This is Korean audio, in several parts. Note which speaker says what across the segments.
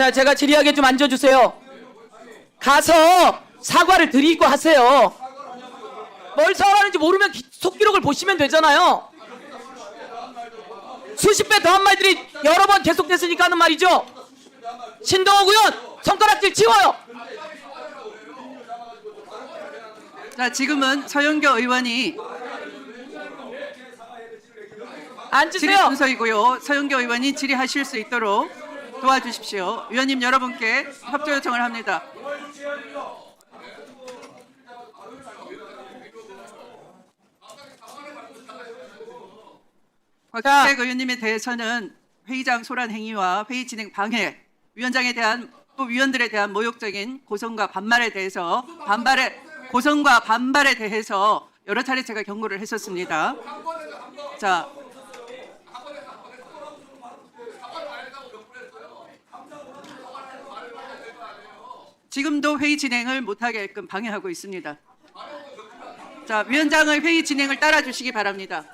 Speaker 1: 자, 제가 질의하게 좀 앉아주세요. 가서 사과를 드리고 하세요. 뭘 사과하는지 모르면 기- 속기록을 보시면 되잖아요. 수십 배 더 한 말들이 여러 번 계속됐으니까 하는 말이죠. 신동욱 의원, 손가락질 치워요.
Speaker 2: 자, 지금은 서영교 의원이 질의
Speaker 1: 앉으세요.
Speaker 2: 순서이고요. 서영교 의원이 질의하실 수 있도록 도와주십시오. 위원님 여러분께 협조 요청을 합니다. 곽택 의원님에 대해서는 회의장 소란 행위와 회의 진행 방해, 위원장에 대한 또 위원들에 대한 모욕적인 고성과 반말에 대해서 반발에 고성과 반발에 대해서 여러 차례 제가 경고를 했었습니다. 자, 지금도 회의 진행을 못하게끔 방해하고 있습니다. 자, 위원장의 회의 진행을 따라주시기 바랍니다.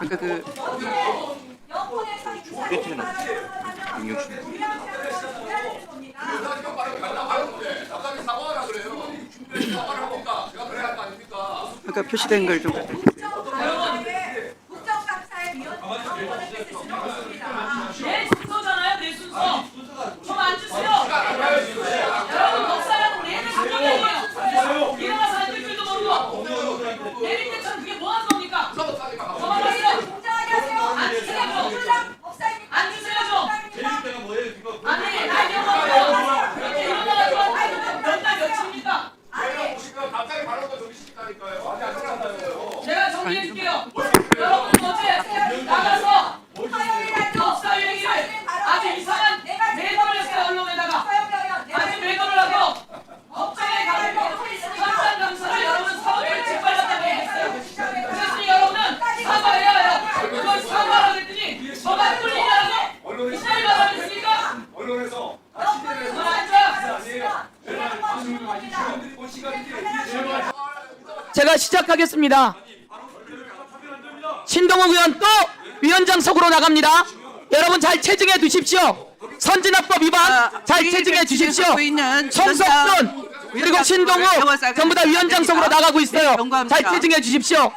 Speaker 2: 그러니까 그. 아까 표시된 걸 좀.
Speaker 1: 내 순서잖아요, 내 순서. 좀 앉으세요. 여러분, 법사라고 내는 순서예요. 일어나서 앉을 줄도 모르고. 내릴 때처럼 그게 뭐 하는 겁니까? 그만하세요.
Speaker 3: 공정하게 하세요.
Speaker 1: 앉으세요.
Speaker 3: 법사입니까?
Speaker 1: 앉으세요, 좀. 아니, 나경원이요. 그렇게 일어나가지고 몇날 며칠입니까?
Speaker 4: 갑자기 발언도 정리시키다니까요.
Speaker 1: 제가 정리해줄게요. 여러분 어제 나가서
Speaker 3: 화요일 날
Speaker 1: 법사 얘기를 아주 이상한 매도를 했어요, 언론에다가.
Speaker 3: 서영교 의원
Speaker 1: 아주 매도를 하고 법정에 가지고 현장 감사를 여러분 사업을 짓밟았다고 했어요. 그래서 여러분은 사과해야 해요. 그걸 사과하라 그랬더니 뭐가 뚫리냐고 이사를 받았습니까?
Speaker 4: 언론에서
Speaker 1: 그만 앉아. 제가 시작하겠습니다. 신동욱 의원 또 위원장석으로 나갑니다. 여러분 잘 체증해 두십시오. 선진화법 위반 잘 체증해 주십시오. 송석준 그리고 신동욱 전부 다 위원장석으로 나가고 있어요. 잘 체증해 주십시오.